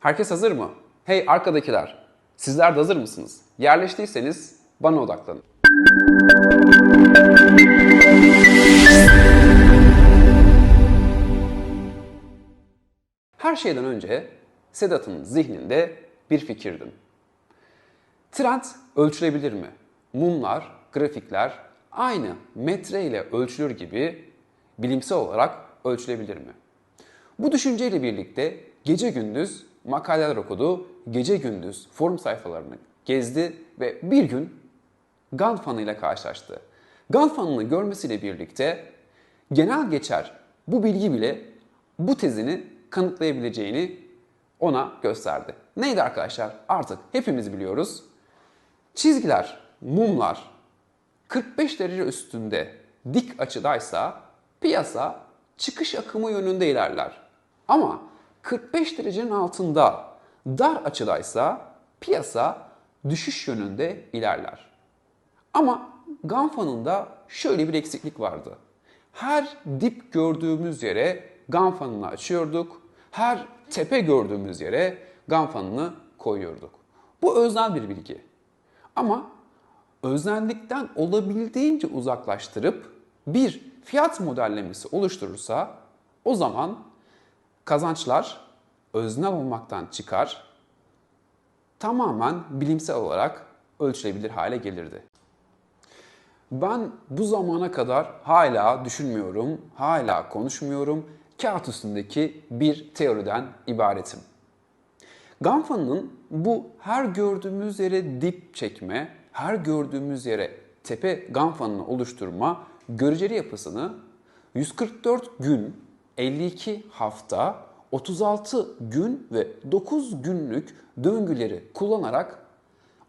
Herkes hazır mı? Hey arkadakiler, sizler de hazır mısınız? Yerleştiyseniz bana odaklanın. Her şeyden önce Sedat'ın zihninde bir fikirdim. Trend ölçülebilir mi? Mumlar, grafikler aynı metre ile ölçülür gibi bilimsel olarak ölçülebilir mi? Bu düşünceyle birlikte gece gündüz makaleler okudu, gece gündüz forum sayfalarını gezdi ve bir gün Gantt fanı ile karşılaştı. Gantt fanını görmesiyle birlikte genel geçer bu bilgi bile bu tezini kanıtlayabileceğini ona gösterdi. Neydi arkadaşlar? Artık hepimiz biliyoruz. Çizgiler, mumlar 45 derece üstünde dik açıdaysa piyasa çıkış akımı yönünde ilerler. Ama 45 derecenin altında dar açıdaysa piyasa düşüş yönünde ilerler. Ama Ganfan'ın şöyle bir eksiklik vardı. Her dip gördüğümüz yere Ganfan'ını açıyorduk. Her tepe gördüğümüz yere Ganfan'ını koyuyorduk. Bu öznel bir bilgi. Ama öznellikten olabildiğince uzaklaştırıp bir fiyat modellemesi oluşturursa o zaman kazançlar öznel olmaktan çıkar, tamamen bilimsel olarak ölçülebilir hale gelirdi. Ben bu zamana kadar hala düşünmüyorum, hala konuşmuyorum. Kağıt üstündeki bir teoriden ibaretim. Ganfan'ın bu her gördüğümüz yere dip çekme, her gördüğümüz yere tepe Ganfan'ını oluşturma göreceli yapısını 144 gün, 52 hafta, 36 gün ve 9 günlük döngüleri kullanarak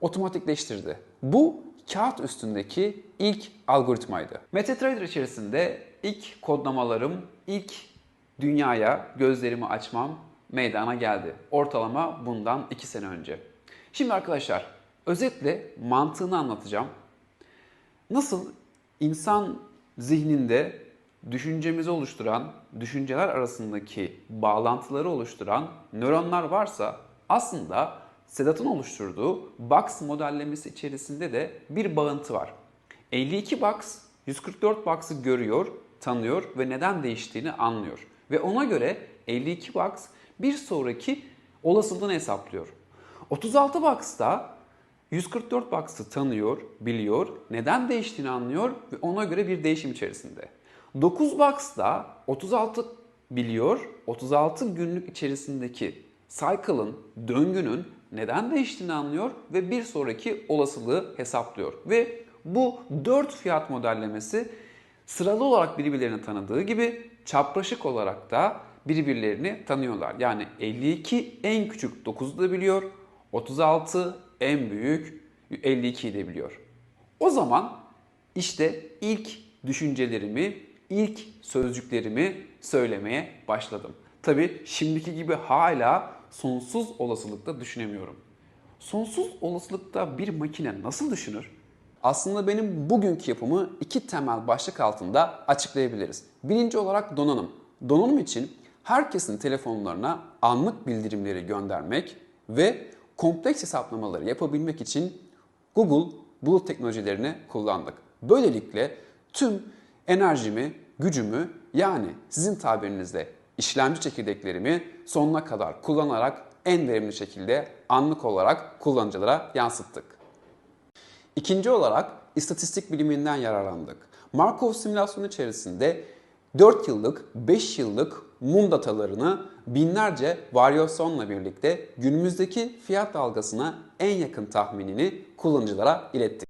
otomatikleştirdi. Bu kağıt üstündeki ilk algoritmaydı. MetaTrader içerisinde ilk kodlamalarım, ilk dünyaya gözlerimi açmam meydana geldi. Ortalama bundan 2 sene önce. Şimdi arkadaşlar özetle mantığını anlatacağım. Nasıl insan zihninde düşüncemizi oluşturan, düşünceler arasındaki bağlantıları oluşturan nöronlar varsa aslında Sedat'ın oluşturduğu box modellemesi içerisinde de bir bağıntı var. 52 box 144 box'ı görüyor, tanıyor ve neden değiştiğini anlıyor. Ve ona göre 52 box bir sonraki olasılığını hesaplıyor. 36 box'ta 144 box'ı tanıyor, biliyor, neden değiştiğini anlıyor ve ona göre bir değişim içerisinde. 9 box'da 36 biliyor, 36 günlük içerisindeki cycle'ın, döngünün neden değiştiğini anlıyor ve bir sonraki olasılığı hesaplıyor. Ve bu 4 fiyat modellemesi sıralı olarak birbirlerini tanıdığı gibi çapraşık olarak da birbirlerini tanıyorlar. Yani 52 en küçük 9'u da biliyor, 36 en büyük 52'yi de biliyor. O zaman işte ilk düşüncelerimi, ilk sözcüklerimi söylemeye başladım. Tabi şimdiki gibi hala sonsuz olasılıkta düşünemiyorum. Sonsuz olasılıkta bir makine nasıl düşünür? Aslında benim bugünkü yapımı iki temel başlık altında açıklayabiliriz. Birinci olarak donanım. Donanım için herkesin telefonlarına anlık bildirimleri göndermek ve kompleks hesaplamaları yapabilmek için Google bulut teknolojilerini kullandık. Böylelikle tüm enerjimi, gücümü yani sizin tabirinizde işlemci çekirdeklerimi sonuna kadar kullanarak en verimli şekilde anlık olarak kullanıcılara yansıttık. İkinci olarak istatistik biliminden yararlandık. Markov simülasyonu içerisinde 4 yıllık, 5 yıllık mum datalarını binlerce varyasyonla birlikte günümüzdeki fiyat dalgasına en yakın tahminini kullanıcılara ilettik.